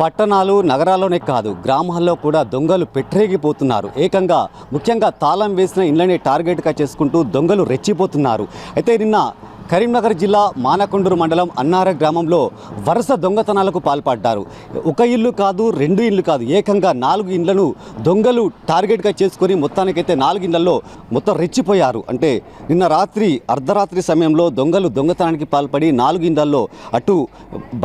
పట్టణాలు నగరాల్లోనే కాదు గ్రామాల్లో కూడా దొంగలు పెట్టరేగిపోతున్నారు ఏకంగా ముఖ్యంగా తాళం వేసిన ఇళ్ళనే టార్గెట్గా చేసుకుంటూ దొంగలు రెచ్చిపోతున్నారు. అయితే నిన్న కరీంనగర్ జిల్లా మానకొండూరు మండలం అన్నార గ్రామంలో వరుస దొంగతనాలకు పాల్పడ్డారు. ఒక ఇల్లు కాదు రెండు ఇల్లు కాదు ఏకంగా నాలుగు ఇండ్లను దొంగలు టార్గెట్గా చేసుకొని మొత్తానికైతే నాలుగు ఇళ్ళలో మొత్తం రెచ్చిపోయారు. అంటే నిన్న రాత్రి అర్ధరాత్రి సమయంలో దొంగలు దొంగతనానికి పాల్పడి నాలుగు ఇండ్లలో అటు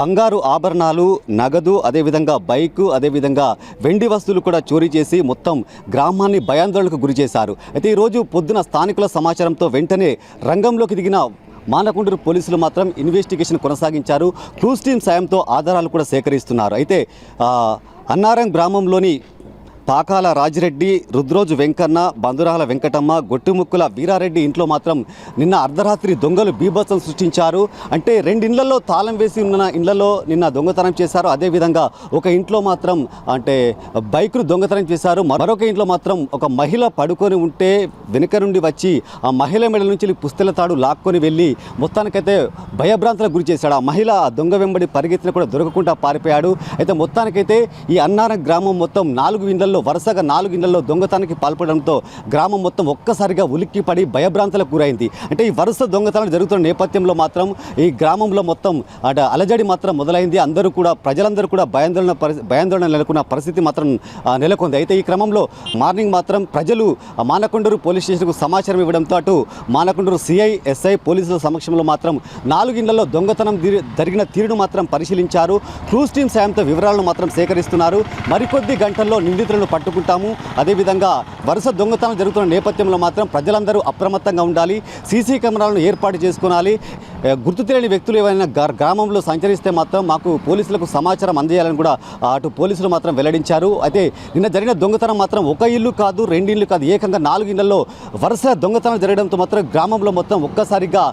బంగారు ఆభరణాలు నగదు అదేవిధంగా బైకు అదేవిధంగా వెండి వస్తువులు కూడా చోరీ చేసి మొత్తం గ్రామాన్ని భయాందోళనకు గురి చేశారు అయితే ఈరోజు పొద్దున స్థానికుల సమాచారంతో వెంటనే రంగంలోకి దిగిన మానకొండూరు పోలీసులు మాత్రం ఇన్వెస్టిగేషన్ కొనసాగించారు. క్లూస్ టీమ్ సాయంతో ఆధారాలు కూడా సేకరిస్తున్నారు. అయితే అన్నారం గ్రామంలోని పాకాల రాజిరెడ్డి రుద్రోజు వెంకన్న బంధురాల వెంకటమ్మ గొట్టుముక్కుల వీరారెడ్డి ఇంట్లో మాత్రం నిన్న అర్ధరాత్రి దొంగలు బీభత్సం సృష్టించారు. అంటే రెండు తాళం వేసి ఉన్న ఇళ్ళలో నిన్న దొంగతనం చేశారు. అదేవిధంగా ఒక ఇంట్లో మాత్రం అంటే బైక్ను దొంగతనం చేశారు. మరొక ఇంట్లో మాత్రం ఒక మహిళ పడుకొని ఉంటే వెనుక నుండి వచ్చి ఆ మహిళ మెడ నుంచి పుస్తల తాడు లాక్కొని వెళ్ళి మొత్తానికైతే భయభ్రాంతులకు గురి చేశాడు. ఆ మహిళ దొంగ వెంబడి పరిగెత్తిన కూడా దొరకకుండా పారిపోయాడు. అయితే మొత్తానికైతే ఈ అన్నారం గ్రామం మొత్తం నాలుగు ఇళ్ళలో వరుసగా నాలుగు ఇళ్ళలో దొంగతనానికి పాల్పడడంతో గ్రామం మొత్తం ఒక్కసారిగా ఉలిక్కి పడి భయభ్రాంతులకు గురైంది. అంటే ఈ వరుస దొంగతనాలు జరుగుతున్న నేపథ్యంలో మాత్రం ఈ గ్రామంలో మొత్తం అట అలజడి మాత్రం మొదలైంది. అందరూ కూడా ప్రజలందరూ కూడా భయాందోళన పరి భయాందోళన నెలకొన్న పరిస్థితి మాత్రం నెలకొంది. అయితే ఈ క్రమంలో మార్నింగ్ మాత్రం ప్రజలు మానకొండూరు పోలీస్ స్టేషన్కు సమాచారం ఇవ్వడంతో అటు మానకొండూరు సిఐ ఎస్ఐ పోలీసుల సమక్షంలో మాత్రం నాలుగు ఇళ్ళలో దొంగతనం జరిగిన తీరును మాత్రం పరిశీలించారు. క్రూస్ టీమ్ సాయంతో వివరాలను మాత్రం సేకరిస్తున్నారు. మరికొద్ది గంటల్లో నిందితులను పట్టుకుంటాము. అదేవిధంగా వరుస దొంగతనం జరుగుతున్న నేపథ్యంలో మాత్రం ప్రజలందరూ అప్రమత్తంగా ఉండాలి. సీసీ కెమెరాలను ఏర్పాటు చేసుకోవాలి. గుర్తు తెలియని వ్యక్తులు ఏవైనా గ్రామంలో సంచరిస్తే మాత్రం మాకు పోలీసులకు సమాచారం అందజేయాలని కూడా అటు పోలీసులు మాత్రం వెల్లడించారు. అయితే నిన్న జరిగిన దొంగతనం మాత్రం ఒక ఇల్లు కాదు రెండు ఇల్లు కాదు ఏకంగా నాలుగు ఇళ్ళలో వరుస దొంగతనం జరగడంతో మాత్రం గ్రామంలో మొత్తం ఒక్కసారిగా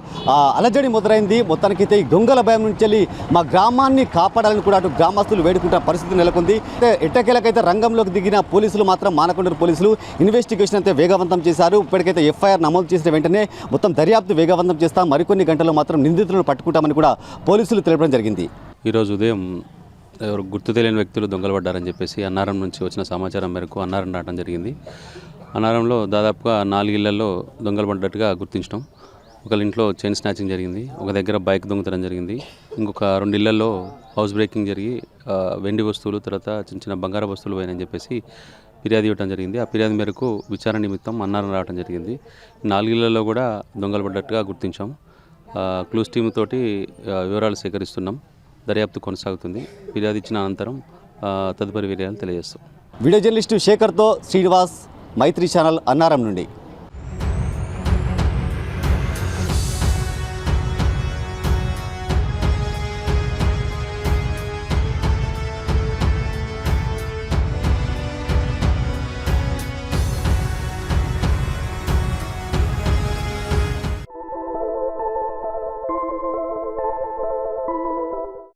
అలజడి మొదలైంది. మొత్తానికైతే ఈ దొంగల భయం నుంచి వెళ్ళి మా గ్రామాన్ని కాపాడాలని కూడా అటు గ్రామస్తులు వేడుకుంటున్న పరిస్థితి నెలకొంది. అయితే ఎట్టకేలకైతే రంగంలోకి దిగిన పోలీసులు మాత్రం మానకొండూరు పోలీసులు ఇన్వెస్టిగేషన్ అయితే వేగవంతం చేశారు. ఇప్పటికైతే ఎఫ్ఐఆర్ నమోదు చేసిన వెంటనే మొత్తం దర్యాప్తు వేగవంతం చేస్తాం. మరికొన్ని గంటల్లో మాత్రం నిందితులను పట్టుకుంటామని కూడా పోలీసులు తెలపడం జరిగింది. ఈరోజు ఉదయం ఎవరు గుర్తు తెలియని వ్యక్తులు దొంగలు పడ్డారని చెప్పేసి అన్నారం నుంచి వచ్చిన సమాచారం మేరకు అన్నారం రావడం జరిగింది. అన్నారంలో దాదాపుగా నాలుగిళ్ళలో దొంగలు పడ్డట్టుగా గుర్తించడం ఒకళ్ళ ఇంట్లో చైన్ స్నాచింగ్ జరిగింది ఒక దగ్గర బైక్ దొంగతనం జరిగింది ఇంకొక రెండు ఇళ్ళలో హౌస్ బ్రేకింగ్ జరిగి వెండి వస్తువులు తర్వాత చిన్న చిన్న బంగారు వస్తువులు పోయినని చెప్పేసి ఫిర్యాదు ఇవ్వడం జరిగింది. ఆ ఫిర్యాదు మేరకు విచారణ నిమిత్తం అన్నారం రావడం జరిగింది. నాలుగిళ్ళలో కూడా దొంగలు పడ్డట్టుగా గుర్తించాం. క్లూస్ టీమ్ తోటి వివరాలు సేకరిస్తున్నాం. దర్యాప్తు కొనసాగుతుంది. ఫిర్యాదు ఇచ్చిన అనంతరం తదుపరి వివరాలు తెలియజేస్తాం. వీడియో జర్నలిస్టు శేఖర్తో శ్రీనివాస్ మైత్రి ఛానల్ అన్నారం నుండి.